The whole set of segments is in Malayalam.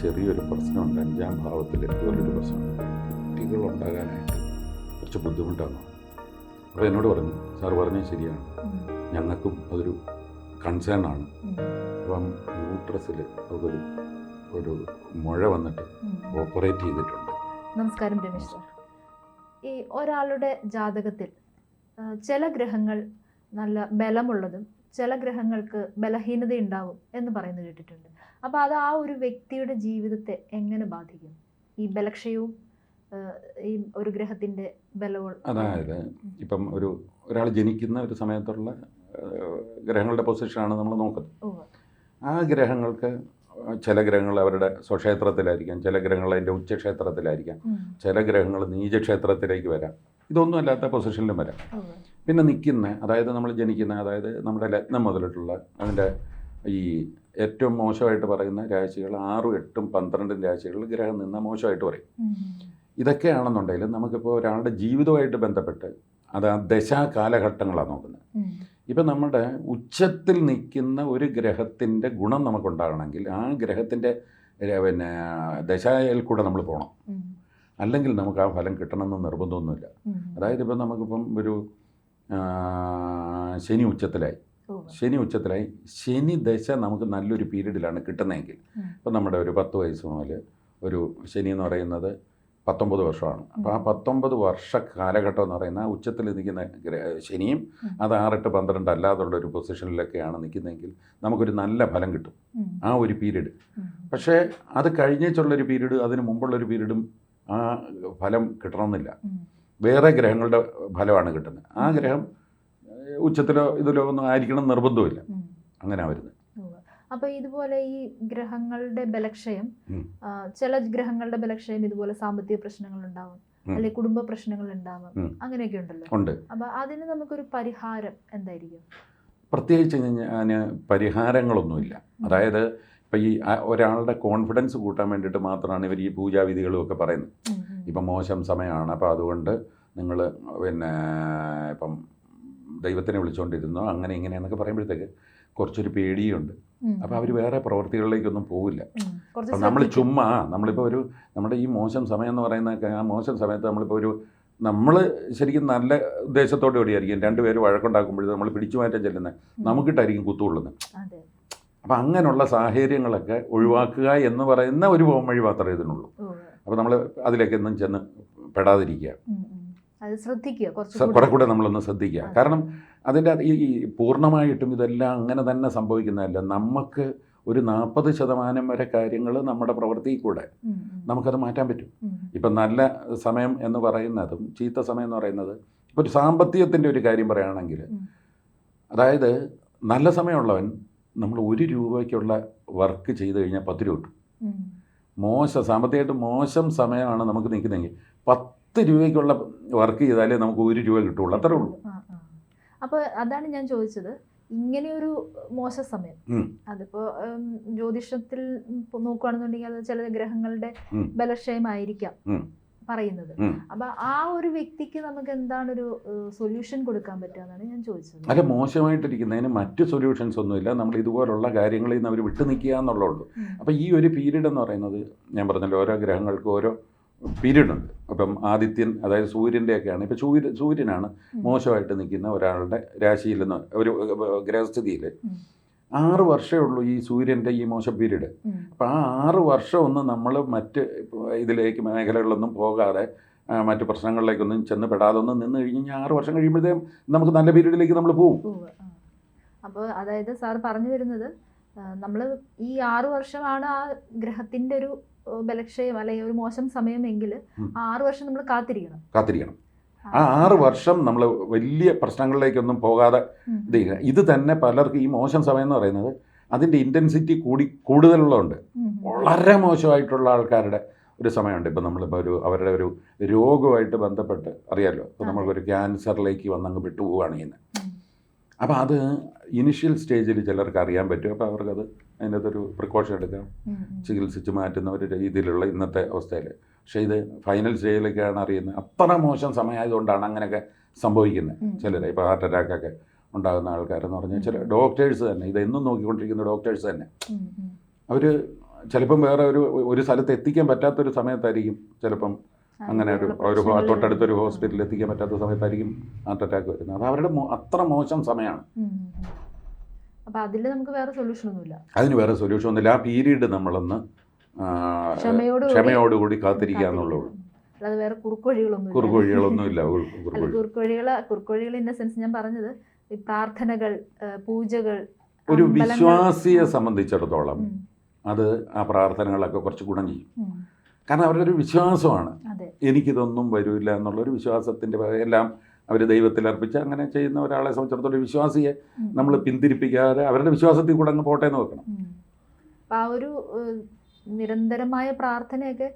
ചെറിയൊരു പ്രശ്നമുണ്ട്. അഞ്ചാം ഭാവത്തിൽ ഇതുപോലൊരു പ്രശ്നമുണ്ട്. കുട്ടികൾ ഉണ്ടാകാനായിട്ട് കുറച്ച് ബുദ്ധിമുട്ടാണ്. അപ്പോൾ എന്നോട് പറഞ്ഞു സാർ പറഞ്ഞത് ശരിയാണ്. ഞങ്ങൾക്കും അതൊരു കൺസേൺ ആണ്. അപ്പം യൂട്രസിൽ അവർക്കൊരു ഒരു മുഴ വന്നിട്ട് ഓപ്പറേറ്റ് ചെയ്തിട്ടുണ്ട്. നമസ്കാരം രമേശ് സാർ. ഈ ഒരാളുടെ ജാതകത്തിൽ ചില ഗ്രഹങ്ങൾ നല്ല ബലമുള്ളതും ചില ഗ്രഹങ്ങൾക്ക് ബലഹീനത ഉണ്ടാവും എന്ന് പറയുന്നത് കേട്ടിട്ടുണ്ട്. അപ്പോൾ അത് ആ ഒരു വ്യക്തിയുടെ ജീവിതത്തെ എങ്ങനെ ബാധിക്കും? ഈ ബലക്ഷയവും ഈ ഒരു ഗ്രഹത്തിന്റെ ബലവും അതായത് ഇപ്പം ഒരു ഒരാൾ ജനിക്കുന്ന ഒരു സമയത്തുള്ള ഗ്രഹങ്ങളുടെ പൊസിഷനാണ് നമ്മൾ നോക്കുന്നത്. ആ ഗ്രഹങ്ങൾക്ക് ചില ഗ്രഹങ്ങൾ അവരുടെ സ്വക്ഷേത്രത്തിലായിരിക്കാം ചില ഗ്രഹങ്ങൾ അതിന്റെ ഉച്ചക്ഷേത്രത്തിലായിരിക്കാം. ചില ഗ്രഹങ്ങൾ നീചക്ഷേത്രത്തിലേക്ക് വരാം. ഇതൊന്നും അല്ലാത്ത പൊസിഷനിലും വരാം പിന്നെ നിൽക്കുന്ന അതായത് നമ്മൾ ജനിക്കുന്ന അതായത് നമ്മുടെ ലഗ്നം മുതലിട്ടുള്ള അതിന്റെ ഈ ഏറ്റവും മോശമായിട്ട് പറയുന്ന രാശികൾ ആറും എട്ടും പന്ത്രണ്ടും രാശികളിൽ ഗ്രഹം നിന്ന മോശമായിട്ട് പറയും. ഇതൊക്കെയാണെന്നുണ്ടെങ്കിൽ നമുക്കിപ്പോൾ ഒരാളുടെ ജീവിതമായിട്ട് ബന്ധപ്പെട്ട് അത് ആ ദശാ കാലഘട്ടങ്ങളാണ് നോക്കുന്നത്. ഇപ്പം നമ്മുടെ ഉച്ചത്തിൽ നിൽക്കുന്ന ഒരു ഗ്രഹത്തിന്റെ ഗുണം നമുക്കുണ്ടാകണമെങ്കിൽ ആ ഗ്രഹത്തിന്റെ പിന്നെ ദശായിൽ കൂടെ നമ്മൾ പോകണം. അല്ലെങ്കിൽ നമുക്ക് ആ ഫലം കിട്ടണമെന്ന് നിർബന്ധമൊന്നുമില്ല. അതായത് ഇപ്പം നമുക്കിപ്പം ഒരു ശനി ഉച്ചത്തിലായി. ശനി ഉച്ചത്തിലായി. ശനി ദശ നമുക്ക് നല്ലൊരു പീരീഡിലാണ് കിട്ടുന്നതെങ്കിൽ. ഇപ്പം നമ്മുടെ ഒരു പത്ത് വയസ്സ് മുതൽ ഒരു ശനി എന്ന് പറയുന്നത് പത്തൊമ്പത് വർഷമാണ്. അപ്പോൾ ആ പത്തൊമ്പത് വർഷ കാലഘട്ടം എന്ന് പറയുന്ന ഉച്ചത്തിൽ നിൽക്കുന്ന ശനിയും. അത് ആറെട്ട് പന്ത്രണ്ട് അല്ലാതുള്ള ഒരു പൊസിഷനിലൊക്കെയാണ് നിൽക്കുന്നതെങ്കിൽ നമുക്കൊരു നല്ല ഫലം കിട്ടും. ആ ഒരു പീരീഡ്. പക്ഷേ അത് കഴിഞ്ഞേച്ചുള്ളൊരു പീരീഡ് അതിന് മുമ്പുള്ളൊരു പീരീഡും ആ ഫലം കിട്ടണമെന്നില്ല. വേറെ ഗ്രഹങ്ങളുടെ ഫലമാണ് കിട്ടുന്നത്. ആ ഗ്രഹം ഉച്ചത്തിലോ ഇതിലോ ഒന്നും ആയിരിക്കണം നിർബന്ധമില്ല. അങ്ങനെ വരുന്നത്. അപ്പോൾ അപ്പൊ ഇതുപോലെ ഈ ഗ്രഹങ്ങളുടെ ബലക്ഷയം ചില ഗ്രഹങ്ങളുടെ ബലക്ഷയം ഇതുപോലെ സാമ്പത്തിക പ്രശ്നങ്ങൾ ഉണ്ടാവും അല്ലെ അല്ലെങ്കിൽ കുടുംബ പ്രശ്നങ്ങൾ ഉണ്ടാവും. അങ്ങനെയൊക്കെ ഉണ്ടല്ലോ. ഉണ്ട്. അപ്പോൾ അതിന് നമുക്കൊരു പരിഹാരം എന്തായിരിക്കും? പ്രത്യേകിച്ച് ഞാൻ പരിഹാരങ്ങളൊന്നുമില്ല. അതായത് ഇപ്പം ഈ ഒരാളുടെ കോൺഫിഡൻസ് കൂട്ടാൻ വേണ്ടിയിട്ട് മാത്രമാണ് ഇവർ ഈ പൂജാവിധികളും ഒക്കെ പറയുന്നത്. ഇപ്പം മോശം സമയമാണ് അപ്പോൾ അതുകൊണ്ട് നിങ്ങൾ പിന്നെ ഇപ്പം ദൈവത്തിനെ വിളിച്ചുകൊണ്ടിരുന്നോ അങ്ങനെ ഇങ്ങനെ എന്നൊക്കെ പറയുമ്പോഴത്തേക്ക് കുറച്ചൊരു പേടിയുണ്ട്. അപ്പോൾ അവർ വേറെ പ്രവൃത്തികളിലേക്കൊന്നും പോവില്ല അപ്പം നമ്മൾ. ചുമ്മാ നമ്മളിപ്പോൾ ഒരു നമ്മുടെ ഈ മോശം സമയം എന്ന് പറയുന്ന ആ മോശം സമയത്ത് നമ്മളിപ്പോൾ ഒരു നമ്മൾ ശരിക്കും നല്ല ഉദ്ദേശത്തോടെ കൂടിയായിരിക്കും രണ്ടുപേരും വഴക്കുണ്ടാക്കുമ്പോഴേ നമ്മൾ പിടിച്ചു മാറ്റാൻ ചെല്ലുന്നത്. നമുക്കിട്ടായിരിക്കും കുത്തുകൊള്ളുന്നത് അപ്പം അങ്ങനെയുള്ള സാഹചര്യങ്ങളൊക്കെ ഒഴിവാക്കുക എന്ന് പറയുന്ന ഒരു പോംവഴി മാത്രമേ ഇതിനുള്ളൂ. അപ്പോൾ നമ്മൾ അതിലേക്കൊന്നും ചെന്ന് പെടാതിരിക്കുക. കുറെ കൂടെ നമ്മളൊന്ന് ശ്രദ്ധിക്കുക. കാരണം അതിന്റെ ഈ ഈ പൂർണമായിട്ടും ഇതെല്ലാം അങ്ങനെ തന്നെ സംഭവിക്കുന്നതല്ല. നമുക്ക് ഒരു നാൽപ്പത് ശതമാനം വരെ കാര്യങ്ങൾ നമ്മുടെ പ്രവൃത്തിയിൽ കൂടെ നമുക്കത് മാറ്റാൻ പറ്റും. ഇപ്പം നല്ല സമയം എന്ന് പറയുന്നതും ചീത്ത സമയം എന്ന് പറയുന്നത് ഇപ്പോൾ ഒരു സാമ്പത്തികത്തിന്റെ ഒരു കാര്യം പറയുകയാണെങ്കിൽ അതായത് നല്ല സമയമുള്ളവൻ നമ്മൾ ഒരു രൂപയ്ക്കുള്ള വർക്ക് ചെയ്ത് കഴിഞ്ഞാൽ പത്ത് രൂപ കിട്ടും. മോശം സാമ്പത്തികമായിട്ട് മോശം സമയമാണ് നമുക്ക് നിൽക്കുന്നതെങ്കിൽ പത്ത് രൂപയ്ക്കുള്ള വർക്ക് ചെയ്താലേ നമുക്ക് ഒരു രൂപ കിട്ടുള്ളൂ അത്രേ ഉള്ളൂ. അപ്പോൾ അതാണ് ഞാൻ ചോദിച്ചത്. ഇങ്ങനെയൊരു മോശ സമയം. അതിപ്പോ ജ്യോതിഷത്തിൽ നോക്കുകയാണെന്നുണ്ടെങ്കിൽ അത് ചില ഗ്രഹങ്ങളുടെ. ബലക്ഷയമായിരിക്കാം. പറയുന്നത്. അപ്പൊ ആ ഒരു വ്യക്തിക്ക് നമുക്ക് എന്താണ് ഒരു സൊല്യൂഷൻ കൊടുക്കാൻ പറ്റുക എന്നാണ് ഞാൻ ചോദിച്ചത്. അല്ല മോശമായിട്ടിരിക്കുന്നതിന് മറ്റു സൊല്യൂഷൻസ് ഒന്നുമില്ല. നമ്മൾ ഇതുപോലുള്ള കാര്യങ്ങളിൽ നിന്ന് അവർ വിട്ടു നിൽക്കുക എന്നുള്ളൂ അപ്പൊ അപ്പോൾ ഈ ഒരു പീരീഡ് എന്ന് പറയുന്നത് ഞാൻ പറഞ്ഞല്ലോ ഓരോ ഗ്രഹങ്ങൾക്കും ഓരോ പീരീഡ് ഉണ്ട്. അപ്പം ആദിത്യൻ അതായത് സൂര്യന്റെയൊക്കെയാണ് ഇപ്പോൾ സൂര്യ സൂര്യനാണ് മോശമായിട്ട് നിൽക്കുന്ന ഒരാളുടെ രാശിയിൽ നിന്ന് ഒരു ഗ്രഹസ്ഥിതിയിൽ. ആറ് വർഷമേ ഉള്ളൂ ഈ സൂര്യന്റെ ഈ മോശം പീരീഡ്. അപ്പം ആ ആറ് വർഷം ഒന്ന് നമ്മൾ മറ്റ് ഇതിലേക്ക് മേഖലകളിലൊന്നും പോകാതെ മറ്റ് പ്രശ്നങ്ങളിലേക്കൊന്നും ചെന്ന് പെടാതെ ഒന്നും നിന്ന് കഴിഞ്ഞ് കഴിഞ്ഞാൽ ആറ് വർഷം കഴിയുമ്പോഴത്തേക്കും നമുക്ക് നല്ല പീരീഡിലേക്ക് നമ്മൾ പോകും അപ്പോൾ അതായത് സാർ പറഞ്ഞു വരുന്നത് നമ്മൾ ഈ ആറ് വർഷമാണ് ആ ഗ്രഹത്തിന്റെ ഒരു ബലക്ഷയം അല്ലെങ്കിൽ ഒരു മോശം സമയമെങ്കിൽ ആറ് വർഷം നമ്മൾ കാത്തിരിക്കണം. കാത്തിരിക്കണം. ആ. ആറ് വർഷം നമ്മൾ വലിയ പ്രശ്നങ്ങളിലേക്കൊന്നും പോകാതെ. ഇത് ചെയ്യുക ഇത് തന്നെ പലർക്കും ഈ മോശം സമയം എന്ന് പറയുന്നത് അതിന്റെ ഇന്റൻസിറ്റി കൂടി കൂടുതലുള്ളതുണ്ട്. വളരെ മോശമായിട്ടുള്ള ആൾക്കാരുടെ ഒരു സമയമുണ്ട്. ഇപ്പം നമ്മളിപ്പോൾ ഒരു അവരുടെ ഒരു രോഗമായിട്ട് ബന്ധപ്പെട്ട് അറിയാമല്ലോ ഇപ്പോൾ നമ്മളൊരു നമ്മൾക്കൊരു ക്യാൻസറിലേക്ക് വന്നങ്ങ് വിട്ടുപോവുകയാണ് ചെയ്യുന്നത്. അപ്പം അപ്പോൾ അത് ഇനിഷ്യൽ സ്റ്റേജിൽ ചിലർക്ക് അറിയാൻ പറ്റും. അപ്പോൾ അവർക്കത് അതിന്റെ അതൊരു പ്രിക്കോഷൻ എടുക്കാം. ചികിത്സിച്ച് മാറ്റുന്ന ഒരു രീതിയിലുള്ള ഇന്നത്തെ അവസ്ഥയിൽ പക്ഷേ ഇത് ഫൈനൽ സ്റ്റേജിലേക്കാണ് അറിയുന്നത്. അത്ര മോശം സമയമായതുകൊണ്ടാണ് അങ്ങനെയൊക്കെ സംഭവിക്കുന്നത്. ചിലരെ ചിലർ ഇപ്പോൾ ഹാർട്ട് അറ്റാക്കൊക്കെ ഉണ്ടാകുന്ന ആൾക്കാരെന്ന് പറഞ്ഞാൽ ചില ഡോക്ടേഴ്സ് തന്നെ ഇതെന്നും നോക്കിക്കൊണ്ടിരിക്കുന്ന ഡോക്ടേഴ്സ് തന്നെ. അവർ ചിലപ്പം വേറെ ഒരു ഒരു സ്ഥലത്ത് എത്തിക്കാൻ പറ്റാത്തൊരു സമയത്തായിരിക്കും ചിലപ്പം അങ്ങനെ ഒരു ഒരു തൊട്ടടുത്തൊരു ഹോസ്പിറ്റലിൽ എത്തിക്കാൻ പറ്റാത്ത സമയത്തായിരിക്കും ഹാർട്ട് അറ്റാക്ക് വരുന്നത്. അത് അവരുടെ അത്ര മോശം സമയമാണ്. അതിന് വേറെ സൊല്യൂഷൻ ഒന്നുമില്ല. ആ പീരീഡ് നമ്മളൊന്ന് ക്ഷമയോടുകൂടി കാത്തിരിക്കുക അല്ലാതെ വേറെ കുറുക്കൊഴികളൊന്നും കുറുകുവഴികളൊന്നുമില്ല ഇല്ല കുറുകുവഴി കുറുക്കൊഴികൾ ഇൻ ദ സെൻസ് ഞാൻ പറഞ്ഞത് ഈ പ്രാർത്ഥനകൾ പൂജകൾ ഒരു വിശ്വാസിയെ സംബന്ധിച്ചിടത്തോളം അത് ആ പ്രാർത്ഥനകളൊക്കെ കുറച്ച് ഗുണം ചെയ്യും. കാരണം അവരുടെ ഒരു വിശ്വാസമാണ് എനിക്കിതൊന്നും വരില്ല എന്നുള്ളൊരു വിശ്വാസത്തിന്റെ എല്ലാം അവർ ദൈവത്തിൽ അർപ്പിച്ച് അങ്ങനെ ചെയ്യുന്ന ഒരാളെ സംബന്ധിച്ചിടത്തോളം വിശ്വാസിയെ നമ്മൾ പിന്തിരിപ്പിക്കാതെ അവരുടെ വിശ്വാസത്തിൽ കൂടെ അങ്ങ് പോട്ടെ എന്ന് വെക്കണം. ആ ഒരു നിരന്തരമായ പ്രാർത്ഥനയൊക്കെ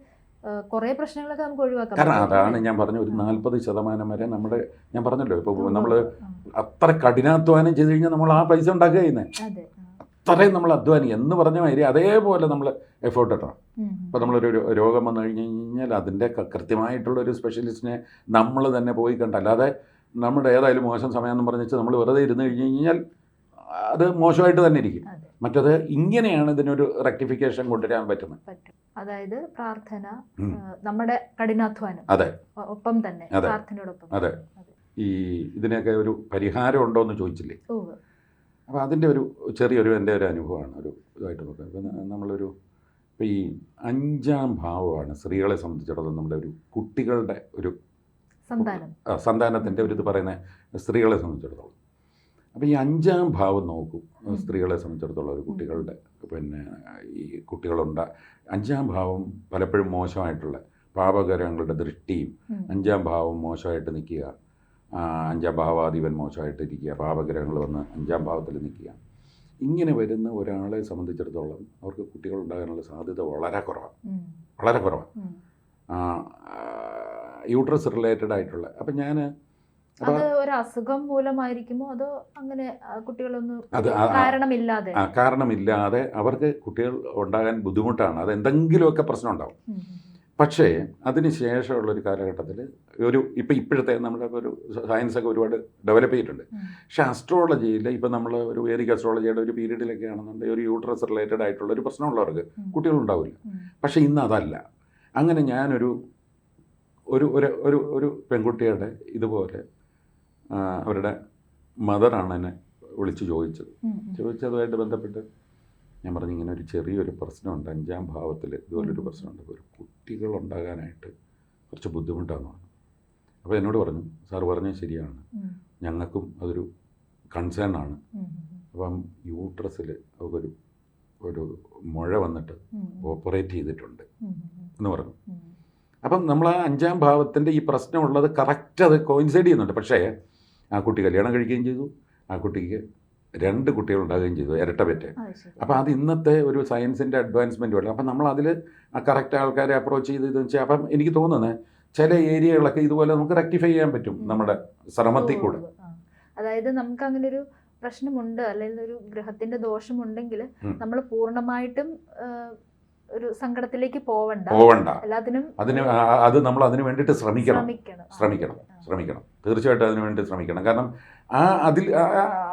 കുറേ പ്രശ്നങ്ങളൊക്കെ നമുക്ക് ഒഴിവാക്കാം. കാരണം അതാണ് ഞാൻ പറഞ്ഞ ഒരു നാൽപ്പത് ശതമാനം വരെ നമ്മുടെ ഞാൻ പറഞ്ഞല്ലോ ഇപ്പോൾ നമ്മൾ അത്ര കഠിനാധ്വാനം ചെയ്ത് കഴിഞ്ഞാൽ നമ്മൾ ആ പൈസ ഉണ്ടാക്കുക ചെയ്യുന്നത് അത്രയും നമ്മൾ അധ്വാനി എന്ന് പറഞ്ഞ മാതിരി അതേപോലെ നമ്മൾ എഫേർട്ട് ഇടണം. ഇപ്പോൾ നമ്മളൊരു രോഗം വന്നു കഴിഞ്ഞ് കഴിഞ്ഞാൽ അതിന്റെ കൃത്യമായിട്ടുള്ള ഒരു സ്പെഷ്യലിസ്റ്റിനെ നമ്മൾ തന്നെ പോയി കണ്ട അല്ലാതെ നമ്മുടെ ഏതായാലും മോശം സമയം എന്ന് പറഞ്ഞിട്ട് നമ്മൾ വെറുതെ ഇരുന്ന് കഴിഞ്ഞ് കഴിഞ്ഞാൽ അത് മോശമായിട്ട് തന്നെ ഇരിക്കും. മറ്റത് ഇങ്ങനെയാണ് ഇതിനൊരു റെക്ടിഫിക്കേഷൻ കൊണ്ടുവരാൻ പറ്റുന്നത്. അതായത് പ്രാർത്ഥന നമ്മുടെ കഠിനാധ്വാനം. അതെ. ഒപ്പം തന്നെ. പ്രാർത്ഥനയോടൊപ്പം. അതെ. ഈ ഇതിനൊക്കെ ഒരു പരിഹാരം ഉണ്ടോ എന്ന് ചോദിച്ചില്ലേ? അപ്പൊ അപ്പോൾ അതിന്റെ ഒരു ചെറിയൊരു എന്റെ ഒരു അനുഭവമാണ് ഒരു ഇതായിട്ട് നോക്കുക. ഇപ്പം നമ്മളൊരു ഇപ്പൊ ഈ അഞ്ചാം ഭാവമാണ് സ്ത്രീകളെ സംബന്ധിച്ചിടത്തോളം നമ്മുടെ ഒരു കുട്ടികളുടെ ഒരു സന്താനം. സന്താനത്തിന്റെ സന്താനത്തിന്റെ ഒരു ഇത് പറയുന്ന സ്ത്രീകളെ സംബന്ധിച്ചിടത്തോളം. അപ്പോൾ ഈ അഞ്ചാം ഭാവം നോക്കും. സ്ത്രീകളെ സംബന്ധിച്ചിടത്തോളം ഒരു കുട്ടികളുടെ പിന്നെ ഈ കുട്ടികളുണ്ട. അഞ്ചാം ഭാവം പലപ്പോഴും മോശമായിട്ടുള്ള പാപകരങ്ങളുടെ ദൃഷ്ടിയും അഞ്ചാം ഭാവം മോശമായിട്ട് നിൽക്കുക. അഞ്ചാം ഭാവാധിപൻ മോശമായിട്ട് ഇരിക്കുക. പാപഗ്രഹങ്ങൾ വന്ന് അഞ്ചാം ഭാവത്തിൽ നിൽക്കുക. ഇങ്ങനെ വരുന്ന ഒരാളെ സംബന്ധിച്ചിടത്തോളം അവർക്ക് കുട്ടികൾ ഉണ്ടാകാനുള്ള സാധ്യത വളരെ കുറവാണ് വളരെ കുറവാണ് യൂട്രസ് റിലേറ്റഡ് ആയിട്ടുള്ള അപ്പം ഞാൻ അത് ഒരു അസുഖം മൂലമായിരിക്കുമോ? അതോ അങ്ങനെ കുട്ടികളൊന്നും കാരണമില്ലാതെ? കാരണമില്ലാതെ അവർക്ക് കുട്ടികൾ ഉണ്ടാകാൻ ബുദ്ധിമുട്ടാണ്. അത് എന്തെങ്കിലുമൊക്കെ പ്രശ്നം ഉണ്ടാവും. പക്ഷേ അതിന് ശേഷമുള്ള ഒരു കാലഘട്ടത്തിൽ ഒരു ഇപ്പം ഇപ്പോഴത്തെ നമ്മുടെ ഒരു സയൻസൊക്കെ ഒരുപാട് ഡെവലപ്പ് ചെയ്തിട്ടുണ്ട്. പക്ഷേ അസ്ട്രോളജിയിൽ ഇപ്പം നമ്മൾ ഒരു വേദിക് അസ്ട്രോളജിയുടെ ഒരു പീരീഡിലൊക്കെ ആണെന്നുണ്ടെങ്കിൽ ഒരു യൂട്രസ് റിലേറ്റഡ് ആയിട്ടുള്ള ഒരു പ്രശ്നമുള്ളവർക്ക്. കുട്ടികളുണ്ടാവില്ല. പക്ഷേ ഇന്ന് അതല്ല. അങ്ങനെ ഞാനൊരു ഒരു ഒരു ഒരു ഒരു പെൺകുട്ടിയുടെ ഇതുപോലെ അവരുടെ മദറാണ് എന്നെ വിളിച്ച് ചോദിച്ചത്. ചോദിച്ചതുമായിട്ട് ബന്ധപ്പെട്ട് ഞാൻ പറഞ്ഞു ഇങ്ങനെ ഒരു ചെറിയൊരു പ്രശ്നമുണ്ട് അഞ്ചാം ഭാവത്തിൽ ഇതുപോലൊരു പ്രശ്നമുണ്ട് ഒരു കുട്ടികൾ ഉണ്ടാകാനായിട്ട് കുറച്ച് ബുദ്ധിമുട്ടാന്ന് പറഞ്ഞു. അപ്പോൾ എന്നോട് പറഞ്ഞു സാർ പറഞ്ഞത് ശരിയാണ്. ഞങ്ങൾക്കും അതൊരു കൺസേൺ ആണ്. അപ്പം യൂട്രസിൽ അവർക്കൊരു ഒരു മുഴ വന്നിട്ട് ഓപ്പറേറ്റ് ചെയ്തിട്ടുണ്ട് എന്ന് പറഞ്ഞു. അപ്പം നമ്മൾ ആ അഞ്ചാം ഭാവത്തിന്റെ ഈ പ്രശ്നമുള്ളത് കറക്റ്റ് അത് കോയിൻസൈഡ് ചെയ്യുന്നുണ്ട്. പക്ഷേ ആ കുട്ടി കല്യാണം കഴിക്കുകയും ചെയ്തു. ആ കുട്ടിക്ക് രണ്ട് കുട്ടികൾ ഉണ്ടാകുകയും ചെയ്തു ഇരട്ട പെറ്റ്. അത് അപ്പോൾ അത് ഇന്നത്തെ ഒരു സയൻസിന്റെ അഡ്വാൻസ്മെന്റ് വേണം അപ്പം നമ്മൾ അതിൽ ആ കറക്റ്റ് ആൾക്കാരെ അപ്രോച്ച് ചെയ്ത് ഇതെന്ന് വെച്ചാൽ അപ്പം എനിക്ക് തോന്നുന്നത് ചില ഏരിയകളൊക്കെ ഇതുപോലെ നമുക്ക് റെക്ടിഫൈ ചെയ്യാൻ പറ്റും നമ്മുടെ ശ്രമത്തിൽ കൂടെ. അതായത് നമുക്ക് അങ്ങനെ ഒരു പ്രശ്നമുണ്ട് അല്ലെങ്കിൽ ഒരു ഗ്രഹത്തിന്റെ ദോഷമുണ്ടെങ്കിൽ നമ്മൾ പൂർണമായിട്ടും ഒരു സങ്കടത്തിലേക്ക് പോവണ്ട. പോവണ്ട. എല്ലാത്തിനും അതിന് അത് നമ്മൾ അതിന് വേണ്ടിയിട്ട് ശ്രമിക്കണം. ശ്രമിക്കണം. ശ്രമിക്കണം. തീർച്ചയായിട്ടും അതിന് വേണ്ടി ശ്രമിക്കണം. കാരണം ആ അതിൽ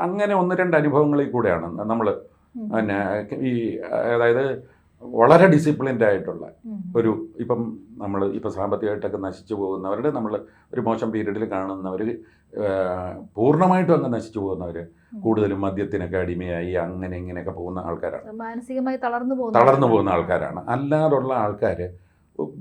അങ്ങനെ ഒന്ന് രണ്ട് അനുഭവങ്ങളിൽ കൂടെയാണ് നമ്മൾ. പിന്നെ ഈ അതായത് വളരെ ഡിസിപ്ലിൻഡ് ആയിട്ടുള്ള ഒരു ഇപ്പം നമ്മൾ ഇപ്പം സാമ്പത്തികമായിട്ടൊക്കെ നശിച്ചു പോകുന്നവരുടെ നമ്മൾ ഒരു മോശം പീരീഡിൽ കാണുന്നവർ പൂർണമായിട്ടും അങ്ങ് നശിച്ചു പോകുന്നവർ. കൂടുതലും മദ്യത്തിനൊക്കെ അടിമയായി അങ്ങനെ ഇങ്ങനെയൊക്കെ പോകുന്ന ആൾക്കാരാണ്. മാനസികമായി തളർന്നു പോകുന്ന തളർന്നു. പോകുന്ന ആൾക്കാരാണ്. അല്ലാതുള്ള ആൾക്കാർ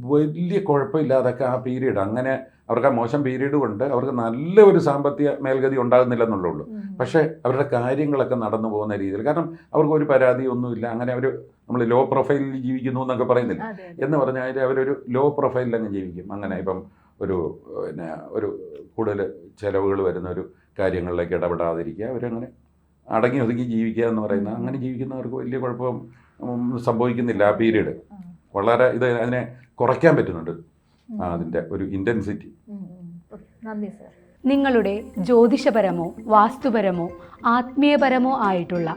വലിയ കുഴപ്പമില്ലാതൊക്കെ ആ പീരീഡ് അങ്ങനെ അവർക്ക് ആ മോശം പീരീഡ് കൊണ്ട് അവർക്ക് നല്ല ഒരു സാമ്പത്തിക മേൽഗതി ഉണ്ടാകുന്നില്ലെന്നുള്ളൂ എന്നുള്ളൂ പക്ഷേ അവരുടെ കാര്യങ്ങളൊക്കെ നടന്നു പോകുന്ന രീതിയിൽ കാരണം അവർക്ക് ഒരു പരാതിയൊന്നുമില്ല അങ്ങനെ അവർ നമ്മൾ ലോ പ്രൊഫൈലിൽ ജീവിക്കുന്നു എന്നൊക്കെ പറയുന്നില്ല. എന്ന് പറഞ്ഞാൽ അവരൊരു ലോ പ്രൊഫൈലിൽ അങ്ങ് ജീവിക്കും. അങ്ങനെ ഇപ്പം ഒരു പിന്നെ ഒരു കൂടുതൽ ചിലവുകൾ വരുന്ന ഒരു കാര്യങ്ങളിലേക്ക് ഇടപെടാതിരിക്കുക അവരങ്ങനെ അടങ്ങി ഒതുങ്ങി ജീവിക്കുക എന്ന് പറയുന്ന അങ്ങനെ ജീവിക്കുന്നവർക്ക് വലിയ കുഴപ്പം സംഭവിക്കുന്നില്ല ആ പീരീഡ്. വളരെ ഇത് അതിനെ കുറയ്ക്കാൻ പറ്റുന്നുണ്ട്. അതിന്റെ ഒരു ഇന്റൻസിറ്റി. നന്ദി സർ നിങ്ങളുടെ ജ്യോതിഷപരമോ വാസ്തുപരമോ ആത്മീയപരമോ ആയിട്ടുള്ള